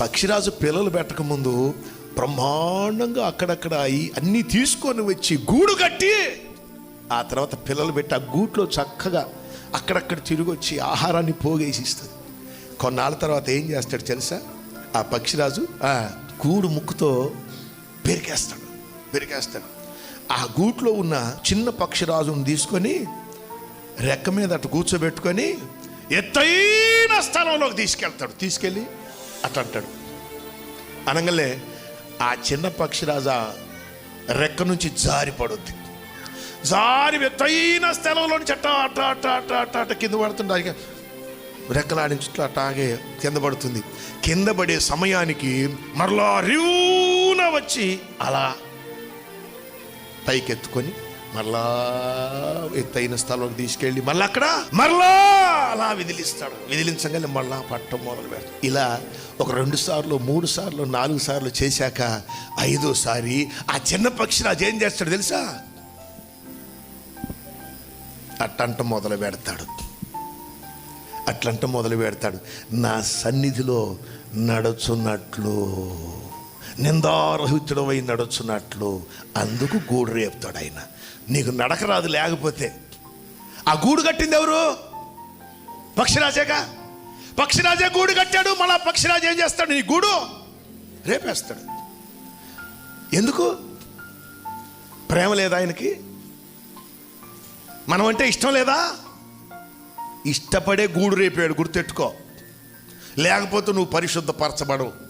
పక్షిరాజు పిల్లలు పెట్టకముందు బ్రహ్మాండంగా అక్కడక్కడ అయి అన్నీ తీసుకొని వచ్చి గూడు కట్టి ఆ తర్వాత పిల్లలు పెట్టి ఆ గూట్లో చక్కగా అక్కడక్కడ తిరిగి వచ్చి ఆహారాన్ని పోగేసి ఇస్తుంది కొన్నాళ్ళ తర్వాత ఏం చేస్తాడు తెలుసా? ఆ పక్షిరాజు ఆ గూడు ముక్కుతో పెరికేస్తాడు పెరికేస్తాడు. ఆ గూట్లో ఉన్న చిన్న పక్షిరాజును తీసుకొని రెక్క మీద అటు కూర్చోబెట్టుకొని ఎత్తైన స్థలంలోకి తీసుకెళ్తాడు. తీసుకెళ్ళి అట్ట అంటాడు. అనగలే ఆ చిన్న పక్షిరాజా రెక్క నుంచి జారి పడుద్ది. జారి ఎత్తైన స్థలంలో నుంచి అట్ట అట్ట అట్ట అట్ట అట్ట అట్ట కింద పడుతుండే రెక్కలాడించుట్లో అట్టాగే కింద పడుతుంది. కింద పడే సమయానికి మరలా రివ్వున వచ్చి అలా పైకెత్తుకొని మరలా ఎత్తైన స్థలంలోకి తీసుకెళ్ళి మళ్ళీ అక్కడ? మరలా అలా విదిలిస్తాడు. విదిలించగానే మళ్ళా పట్టం మొదలు పెడతాడు. ఇలా ఒక రెండు సార్లు మూడు సార్లు నాలుగు సార్లు చేశాక ఐదోసారి ఆ చిన్న పక్షి అదేం ఏం చేస్తాడు తెలుసా? అట్టంట మొదలు పెడతాడు. అట్లంట మొదలు పెడతాడు. నా సన్నిధిలో నడుచున్నట్లు. నిందారహితుడమై నడుచున్నట్లు అందుకు గూడు రేపుతాడు ఆయన. నీకు నడక రాదు లేకపోతే. ఆ గూడు కట్టింది ఎవరు? పక్షిరాజేగా? పక్షిరాజే గూడు కట్టాడు మళ్ళా పక్షిరాజు ఏం చేస్తాడు? నీ గూడు రేపేస్తాడు. ఎందుకు? ప్రేమ లేదా ఆయనకి? మనం అంటే ఇష్టం లేదా? ఇష్టపడే గూడు రేపాడు గుర్తెట్టుకో. లేకపోతే నువ్వు పరిశుద్ధపరచబడవు.